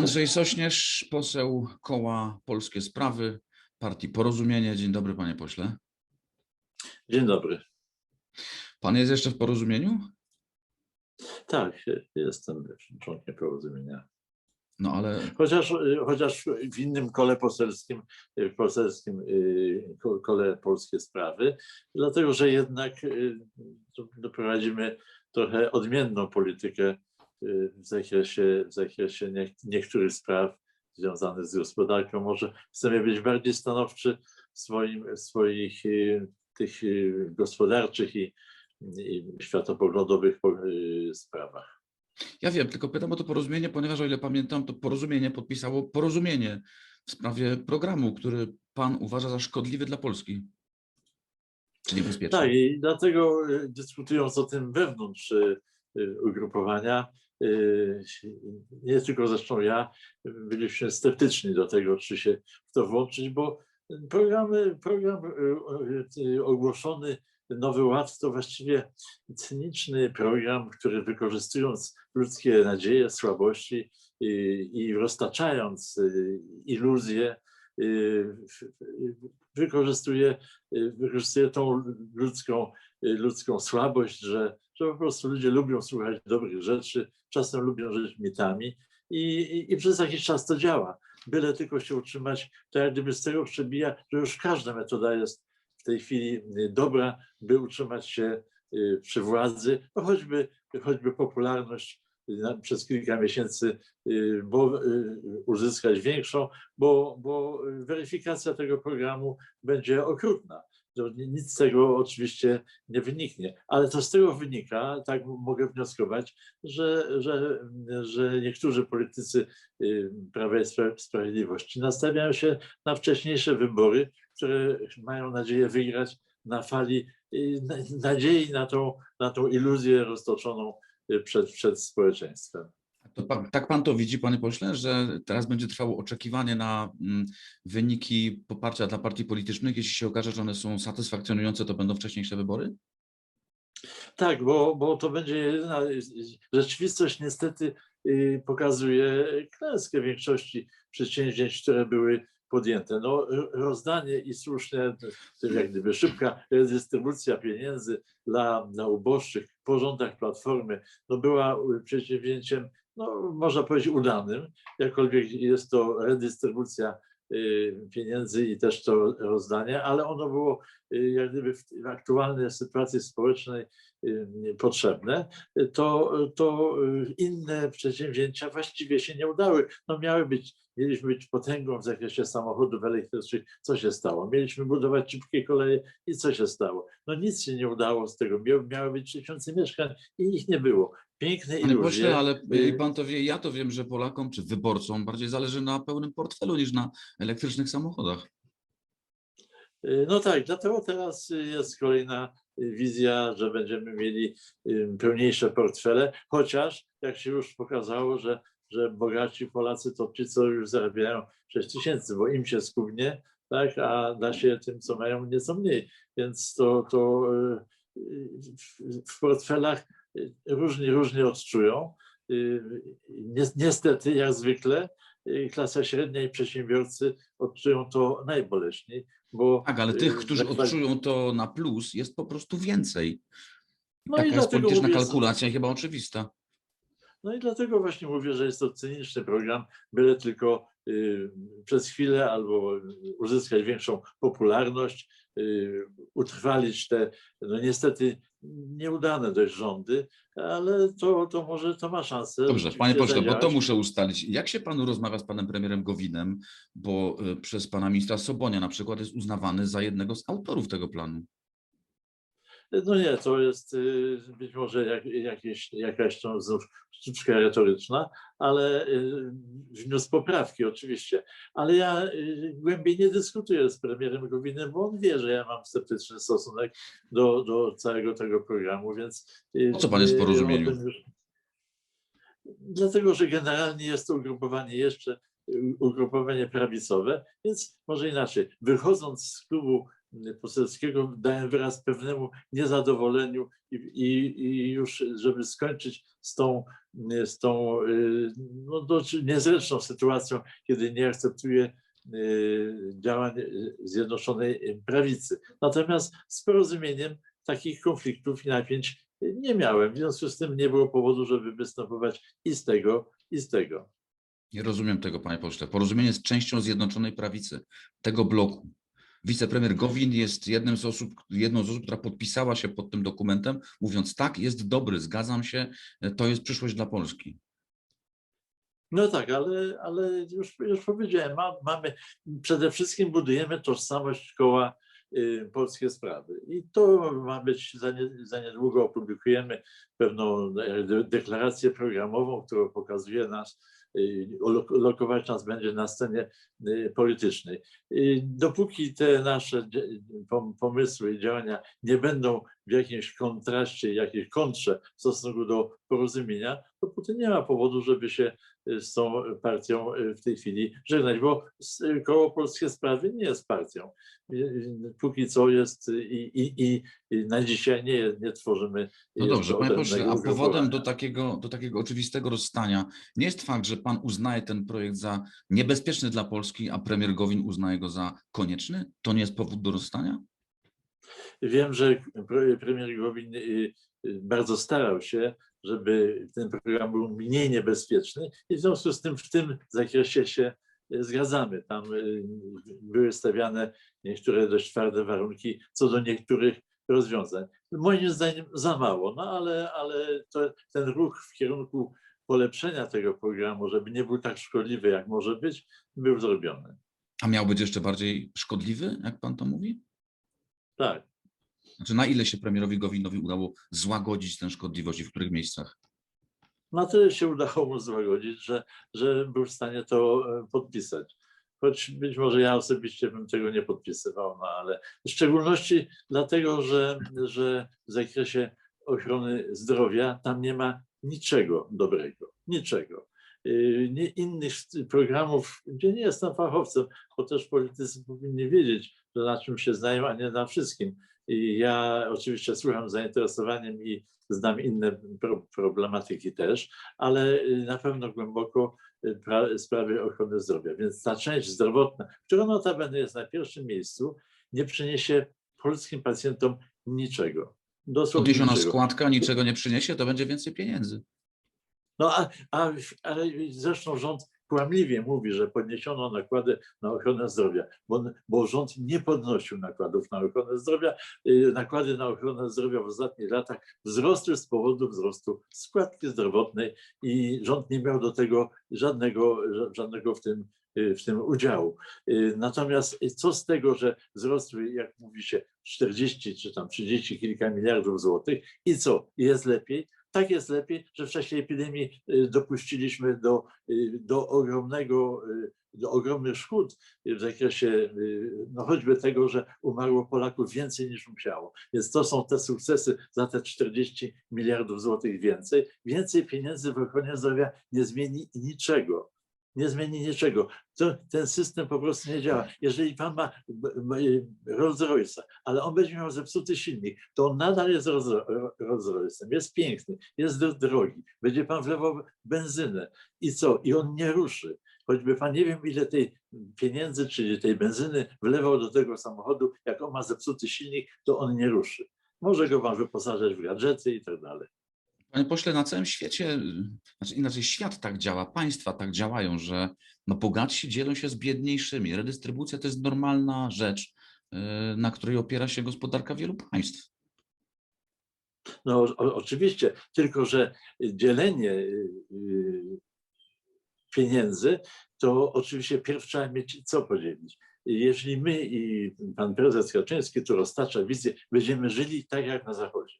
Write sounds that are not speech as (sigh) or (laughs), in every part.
Andrzej Sośnierz, poseł koła Polskie Sprawy, partii Porozumienie. Dzień dobry, panie pośle. Dzień dobry. Pan jest jeszcze w porozumieniu? Tak, jestem członkiem porozumienia. No ale Chociaż, chociaż w innym kole poselskim, w poselskim y, ko- kole polskie sprawy, dlatego że jednak y, tu doprowadzimy trochę odmienną politykę y, w zakresie, w zakresie nie, niektórych spraw związanych z gospodarką. Może chcemy być bardziej stanowczy w, swoim, w swoich y, tych y, gospodarczych i, i światopoglądowych po- y, sprawach. ja wiem, tylko pytam o to porozumienie, ponieważ o ile pamiętam, to porozumienie podpisało porozumienie w sprawie programu, który pan uważa za szkodliwy dla Polski. Czy niebezpieczny? Tak, i dlatego y, dyskutując o tym wewnątrz y, y, ugrupowania, y, nie tylko zresztą ja, y, byliśmy sceptyczni do tego, czy się w to włączyć, bo programy, program y, y, ogłoszony Nowy Ład to właściwie cyniczny program, który wykorzystując ludzkie nadzieje, słabości i, i roztaczając y, iluzje, y, wykorzystuje, y, wykorzystuje tą ludzką, y, ludzką słabość, że, że po prostu ludzie lubią słuchać dobrych rzeczy, czasem lubią żyć mitami i, i, i przez jakiś czas to działa. Byle tylko się utrzymać, to jak gdyby z tego przebija, że już każda metoda jest w tej chwili y, dobra, by utrzymać się y, przy władzy, no choćby, choćby popularność y, przez kilka miesięcy, y, bo y, uzyskać większą, bo, bo weryfikacja tego programu będzie okrutna. Ni- Nic z tego oczywiście nie wyniknie, ale to z tego wynika, tak mogę wnioskować, że, że, że niektórzy politycy y, Prawa i Spra- Sprawiedliwości nastawiają się na wcześniejsze wybory, które mają nadzieję wygrać na fali na- nadziei na tą, na tą iluzję roztoczoną przed, przed społeczeństwem. To pan, tak pan to widzi, panie pośle, że teraz będzie trwało oczekiwanie na mm, wyniki poparcia dla partii politycznych. Jeśli się okaże, że one są satysfakcjonujące, to będą wcześniejsze wybory? Tak, bo, bo to będzie jedyna. Rzeczywistość niestety y, pokazuje klęskę większości przedsięwzięć, które były podjęte. No, ro- rozdanie i słusznie, jak gdyby szybka redystrybucja pieniędzy dla, dla uboższych po rządach Platformy no była y, przedsięwzięciem, no, można powiedzieć, udanym, jakkolwiek jest to redystrybucja y, pieniędzy i też to rozdanie, ale ono było y, jak gdyby w w aktualnej sytuacji społecznej potrzebne, to, to inne przedsięwzięcia właściwie się nie udały. No miały być, mieliśmy być potęgą w zakresie samochodów elektrycznych. Co się stało? Mieliśmy budować szybkie koleje i co się stało? No nic się nie udało z tego. Miały, być tysiące mieszkań i ich nie było. Piękne Panie iluzje. pośle, ale y, i pan to wie, ja to wiem, że Polakom czy wyborcom bardziej zależy na pełnym portfelu niż na elektrycznych samochodach. Y, No tak, dlatego teraz y, jest kolejna y, wizja, że będziemy mieli y, pełniejsze portfele, chociaż jak się już pokazało, że, że bogaci Polacy to ci, co już zarabiają 6 tysięcy, bo im się skubnie, tak, a da się tym, co mają, nieco mniej. Więc to, to y, w, portfelach różni, różnie odczują. Ni- Niestety, jak zwykle, y, klasa średnia i przedsiębiorcy odczują to najboleśniej, bo Tak, ale tych, którzy odczują to na plus, jest po prostu więcej. No Taka i jest polityczna mówię, kalkulacja chyba oczywista. No i dlatego właśnie mówię, że jest to cyniczny program, byle tylko y, przez chwilę albo uzyskać większą popularność, y, utrwalić te, no niestety nieudane dość rządy, ale to, to może to ma szansę. Dobrze, panie pośle, bo to zadziałać. muszę ustalić. Jak się panu rozmawia z panem premierem Gowinem, bo y, przez pana ministra Sobonia na przykład jest uznawany za jednego z autorów tego planu? No nie, to jest y, być może jak, jakieś, jakaś tam znów sztuczka retoryczna, ale y, wniósł poprawki oczywiście. Ale ja y, głębiej nie dyskutuję z premierem Gowinem, bo on wie, że ja mam sceptyczny stosunek do, do całego tego programu, więc... Po co pan jest w o porozumieniu? Dlatego, że generalnie jest to ugrupowanie jeszcze ugrupowanie prawicowe, więc może inaczej. Wychodząc z klubu poselskiego dałem wyraz pewnemu niezadowoleniu i, i, i już, żeby skończyć z tą, z tą y, no, dość niezręczną sytuacją, kiedy nie akceptuję y, działań y, Zjednoczonej Prawicy. Natomiast z porozumieniem takich konfliktów i napięć nie miałem. W związku z tym nie było powodu, żeby występować i z tego, i z tego. Nie rozumiem tego, panie pośle. Porozumienie jest częścią Zjednoczonej Prawicy, tego bloku. Wicepremier Gowin jest jednym z osób, jedną z osób, która podpisała się pod tym dokumentem, mówiąc tak, jest dobry, zgadzam się, to jest przyszłość dla Polski. No tak, ale, ale już, już powiedziałem, ma, mamy, przede wszystkim budujemy tożsamość koła y, Polskie Sprawy. I to ma być, za, nie, za niedługo opublikujemy pewną e, de- deklarację programową, która pokazuje nas, lokować nas będzie na scenie y, politycznej. Y, Dopóki te nasze pomysły i działania nie będą w jakimś kontraście, jakiejś kontrze w stosunku do porozumienia, dopóty nie ma powodu, żeby się y, z tą partią y, w tej chwili żegnać, bo s- koło Polskie Sprawy nie jest partią. Y, y, Póki co jest y, i, i, i, na dzisiaj nie, nie tworzymy. No dobrze, panie pośle, a powodem do takiego, do takiego oczywistego rozstania nie jest fakt, że pan uznaje ten projekt za niebezpieczny dla Polski, a premier Gowin uznaje go za konieczny? To nie jest powód do rozstania? Wiem, że pre- premier Gowin y, y, bardzo starał się, żeby ten program był mniej niebezpieczny i w związku z tym w tym zakresie się y, zgadzamy. Tam były stawiane niektóre dość twarde warunki co do niektórych rozwiązań. Moim zdaniem za mało, no ale, ale to, ten ruch w kierunku polepszenia tego programu, żeby nie był tak szkodliwy, jak może być, był zrobiony. A miał być jeszcze bardziej szkodliwy, jak pan to mówi? Tak. Znaczy, na ile się premierowi Gowinowi udało złagodzić tę szkodliwość i w których miejscach? Na tyle się udało mu złagodzić, że, że był w stanie to e, podpisać. Choć być może ja osobiście bym tego nie podpisywał, no ale w szczególności dlatego, że, że w zakresie ochrony zdrowia tam nie ma niczego dobrego. Niczego. Yy, Nie innych programów, gdzie nie jestem fachowcem, bo też politycy powinni wiedzieć, na czym się znają, a nie na wszystkim. I ja oczywiście słucham z zainteresowaniem i znam inne pro, problematyki też, ale y, na pewno głęboko y, pra, sprawy ochrony zdrowia. Więc ta część zdrowotna, która notabene jest na pierwszym miejscu, nie przyniesie polskim pacjentom niczego. Dosłownie Podniesiona niczego. składka niczego nie przyniesie, to będzie więcej pieniędzy. No a, a, ale zresztą rząd kłamliwie mówi, że podniesiono nakłady na ochronę zdrowia, bo, bo rząd nie podnosił nakładów na ochronę zdrowia. Y, Nakłady na ochronę zdrowia w ostatnich latach wzrosły z powodu wzrostu składki zdrowotnej i rząd nie miał do tego żadnego, ża- żadnego w tym, y, w tym udziału. Y, Natomiast co z tego, że wzrosły, jak mówi się, 40 czy tam 30 kilka miliardów złotych i co, jest lepiej? Tak jest lepiej, że w czasie epidemii y, dopuściliśmy do, y, do ogromnego, y, do ogromnych szkód w zakresie no choćby tego, że umarło Polaków więcej niż musiało. Więc to są te sukcesy za te 40 miliardów złotych więcej. Więcej pieniędzy w ochronie zdrowia nie zmieni niczego. Nie zmieni niczego. To, ten system po prostu nie działa. Jeżeli pan ma Rolls ale on będzie miał zepsuty silnik, to on nadal jest Rolls jest piękny, jest dro- drogi, będzie pan wlewał benzynę i co? I on nie ruszy. Choćby pan nie wiem, ile tej pieniędzy, czyli tej benzyny wlewał do tego samochodu, jak on ma zepsuty silnik, to on nie ruszy. Może go pan wyposażać w gadżety i tak dalej. Panie pośle, na całym świecie, znaczy inaczej świat tak działa, państwa tak działają, że no bogatsi dzielą się z biedniejszymi. Redystrybucja to jest normalna rzecz, y, na której opiera się gospodarka wielu państw. No o, oczywiście, tylko że dzielenie y, y, pieniędzy, to oczywiście pierw trzeba mieć co podzielić. Jeśli my i pan prezes Kaczyński tu roztacza wizję, będziemy żyli tak jak na Zachodzie.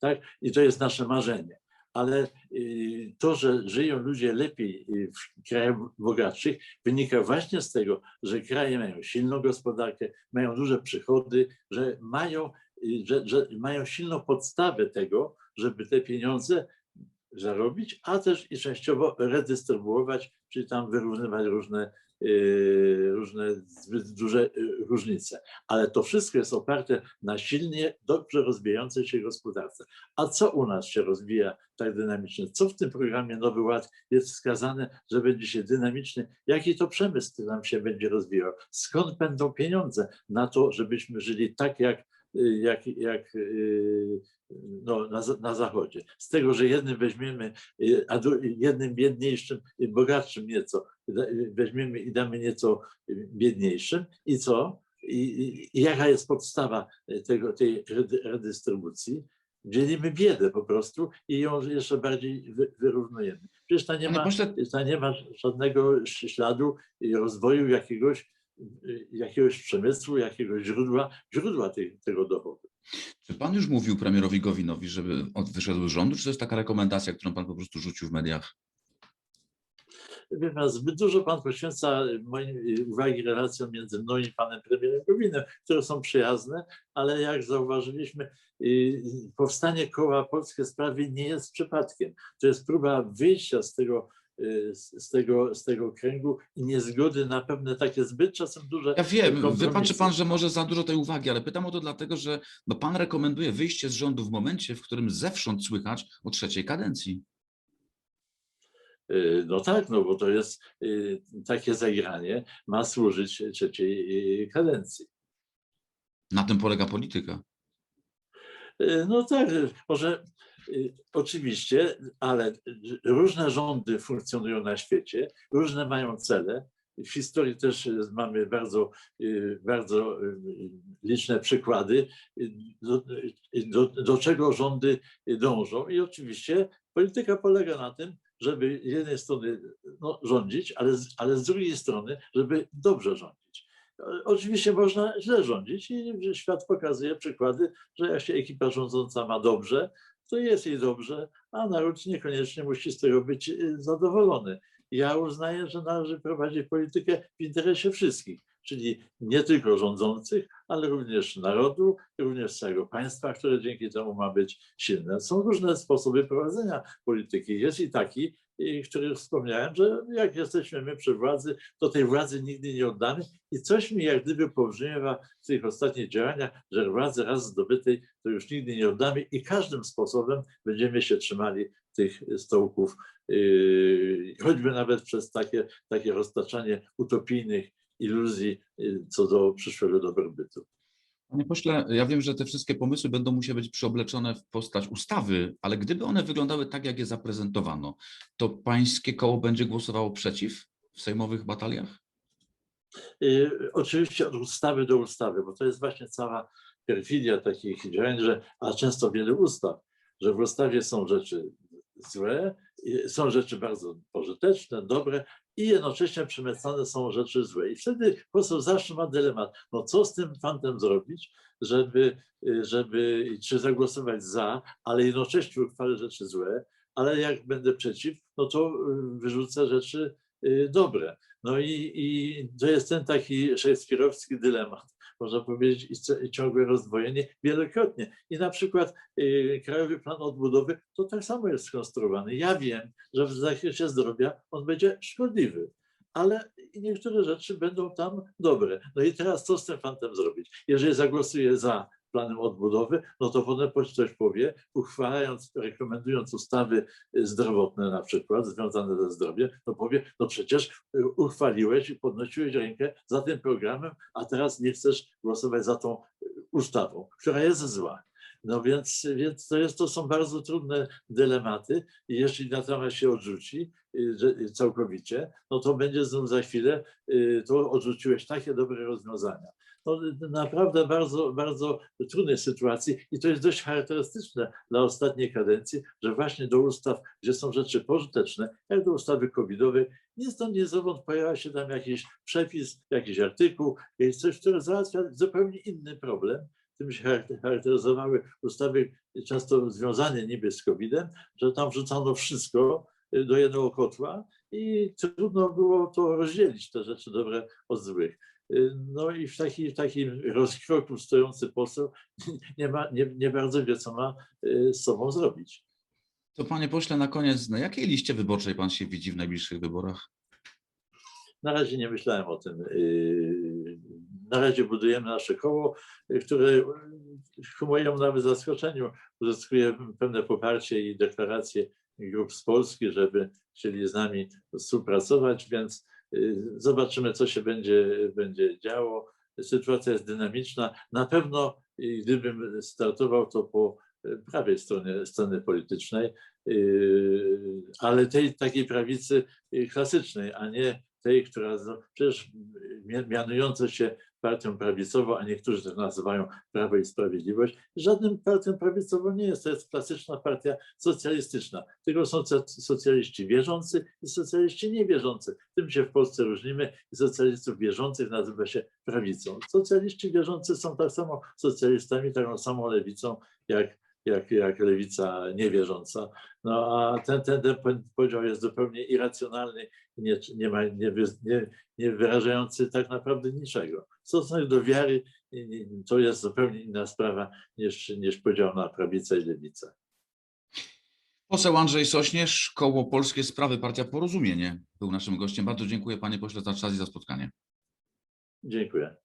Tak? I to jest nasze marzenie. Ale y, to, że żyją ludzie lepiej y, w krajach bogatszych, wynika właśnie z tego, że kraje mają silną gospodarkę, mają duże przychody, że mają y, że, że mają silną podstawę tego, żeby te pieniądze zarobić, a też i częściowo redystrybuować, czyli tam wyrównywać różne różne zbyt duże y, różnice. Ale to wszystko jest oparte na silnie, dobrze rozwijającej się gospodarce. A co u nas się rozwija tak dynamicznie? Co w tym programie Nowy Ład jest wskazane, że będzie się dynamiczny? Jaki to przemysł nam się będzie rozwijał? Skąd będą pieniądze na to, żebyśmy żyli tak, jak, jak, jak y, no, na, na zachodzie. Z tego, że jednym weźmiemy, y, a jednym biedniejszym, y, bogatszym nieco, y, weźmiemy i damy nieco y, biedniejszym i co? I, i, jaka jest podstawa y, tego, tej redy- redystrybucji? Dzielimy biedę po prostu i ją jeszcze bardziej wy, wyrównujemy. Przecież ta nie ma, ta nie ma żadnego śladu y, rozwoju jakiegoś, y, jakiegoś przemysłu, jakiegoś źródła, źródła tej, tego dochodu. czy pan już mówił premierowi Gowinowi, żeby wyszedł z rządu, czy to jest taka rekomendacja, którą pan po prostu rzucił w mediach? Wie pan, zbyt dużo pan poświęca moim uwagi relacjom między mną i panem premierem Gowinem, które są przyjazne, ale jak zauważyliśmy, y, powstanie koła Polskie Sprawy nie jest przypadkiem. To jest próba wyjścia z tego, z z tego, z tego kręgu i niezgody na pewne takie zbyt czasem duże Ja wiem, wybaczy pan, że może za dużo tej uwagi, ale pytam o to dlatego, że no pan rekomenduje wyjście z rządu w momencie, w którym zewsząd słychać o trzeciej kadencji. Y, No tak, no bo to jest y, takie zagranie, ma służyć trzeciej y, kadencji. Na tym polega polityka. Y, No tak, y, może y, oczywiście, ale y, różne rządy funkcjonują na świecie, różne mają cele. W historii też y, mamy bardzo, y, bardzo y, liczne przykłady, y, do, y, do, do czego rządy dążą. I oczywiście polityka polega na tym, żeby z jednej strony no, rządzić, ale ale z drugiej strony, żeby dobrze rządzić. Oczywiście można źle rządzić i świat pokazuje przykłady, że jak się ekipa rządząca ma dobrze, to jest jej dobrze, a naród niekoniecznie musi z tego być y, zadowolony. Ja uznaję, że należy prowadzić politykę w interesie wszystkich, czyli nie tylko rządzących, ale również narodu, również całego państwa, które dzięki temu ma być silne. Są różne sposoby prowadzenia polityki. Jest i taki, i który wspomniałem, że jak jesteśmy my przy władzy, to tej władzy nigdy nie oddamy i coś mi jak gdyby pobrzmiewa w tych ostatnich działaniach, że władzy raz zdobytej to już nigdy nie oddamy i każdym sposobem będziemy się trzymali tych stołków, yy, choćby nawet przez takie, takie roztaczanie utopijnych iluzji yy, co do przyszłego dobrobytu. Panie pośle, ja wiem, że te wszystkie pomysły będą musiały być przeobleczone w postać ustawy, ale gdyby one wyglądały tak, jak je zaprezentowano, to pańskie koło będzie głosowało przeciw w sejmowych bataliach? Y, Oczywiście od ustawy do ustawy, bo to jest właśnie cała perfidia takich działań, że, a często wiele ustaw, że w ustawie są rzeczy złe, y, są rzeczy bardzo pożyteczne, dobre i jednocześnie przemycane są rzeczy złe. I wtedy poseł zawsze ma dylemat, no co z tym fantem zrobić, żeby, żeby czy zagłosować za, ale jednocześnie uchwalę rzeczy złe, ale jak będę przeciw, no to y, wyrzucę rzeczy y, dobre. No i, i to jest ten taki szekspirowski dylemat, można powiedzieć, i ciągłe rozdwojenie wielokrotnie. I na przykład y, Krajowy Plan Odbudowy to tak samo jest skonstruowany. Ja wiem, że w zakresie zdrowia on będzie szkodliwy, ale niektóre rzeczy będą tam dobre. No i teraz co z tym fantem zrobić? Jeżeli zagłosuję za planem odbudowy, no to potem ktoś powie, uchwalając, rekomendując ustawy zdrowotne na przykład, związane ze zdrowiem, no powie, no przecież y, uchwaliłeś i podnosiłeś rękę za tym programem, a teraz nie chcesz głosować za tą y, ustawą, która jest zła. No więc, więc to, jest, to są bardzo trudne dylematy i jeśli natomiast się odrzuci y, y, całkowicie, no to będzie znów za chwilę, y, to odrzuciłeś takie dobre rozwiązania. No, naprawdę bardzo, bardzo trudnej sytuacji i to jest dość charakterystyczne dla ostatniej kadencji, że właśnie do ustaw, gdzie są rzeczy pożyteczne, jak do ustawy covidowej, nie stąd nie zowąd pojawia się tam jakiś przepis, jakiś artykuł, coś, które załatwia zupełnie inny problem. Tym się (laughs) charakter- charakteryzowały ustawy często związane niby z COVID-em, że tam wrzucano wszystko y, do jednego kotła i trudno było to rozdzielić, te rzeczy dobre od złych. Y, No i w, taki, w takim rozkroku stojący poseł (laughs) nie, ma, nie, nie bardzo wie, co ma y, z sobą zrobić. To panie pośle, na koniec, na jakiej liście wyborczej pan się widzi w najbliższych wyborach? Na razie nie myślałem o tym. Na razie budujemy nasze koło, które yy, ku mojemu nawet zaskoczeniu uzyskuje pewne poparcie i deklaracje grup z Polski, żeby chcieli z nami współpracować, więc yy, zobaczymy, co się będzie, będzie działo. Sytuacja jest dynamiczna. Na pewno, yy, gdybym startował, to po prawej stronie sceny politycznej, ale tej takiej prawicy klasycznej, a nie tej, która przecież mia- mianująca się partią prawicową, a niektórzy to nazywają Prawo i Sprawiedliwość, żadnym partią prawicową nie jest. To jest klasyczna partia socjalistyczna. Tylko są soc- socjaliści wierzący i socjaliści niewierzący. Tym się w Polsce różnimy socjalistów wierzących nazywa się prawicą. Socjaliści wierzący są tak samo socjalistami, taką samą lewicą, jak, jak, jak lewica niewierząca. No a ten, ten, ten podział jest zupełnie irracjonalny i nie, nie, ma, nie, nie, nie wyrażający tak naprawdę niczego. Stosunek do wiary to jest zupełnie inna sprawa niż, niż podział na prawicę i lewicę. Poseł Andrzej Sośnierz, Koło Polskie Sprawy, Partia Porozumienie był naszym gościem. Bardzo dziękuję panie pośle za czas i za spotkanie. Dziękuję.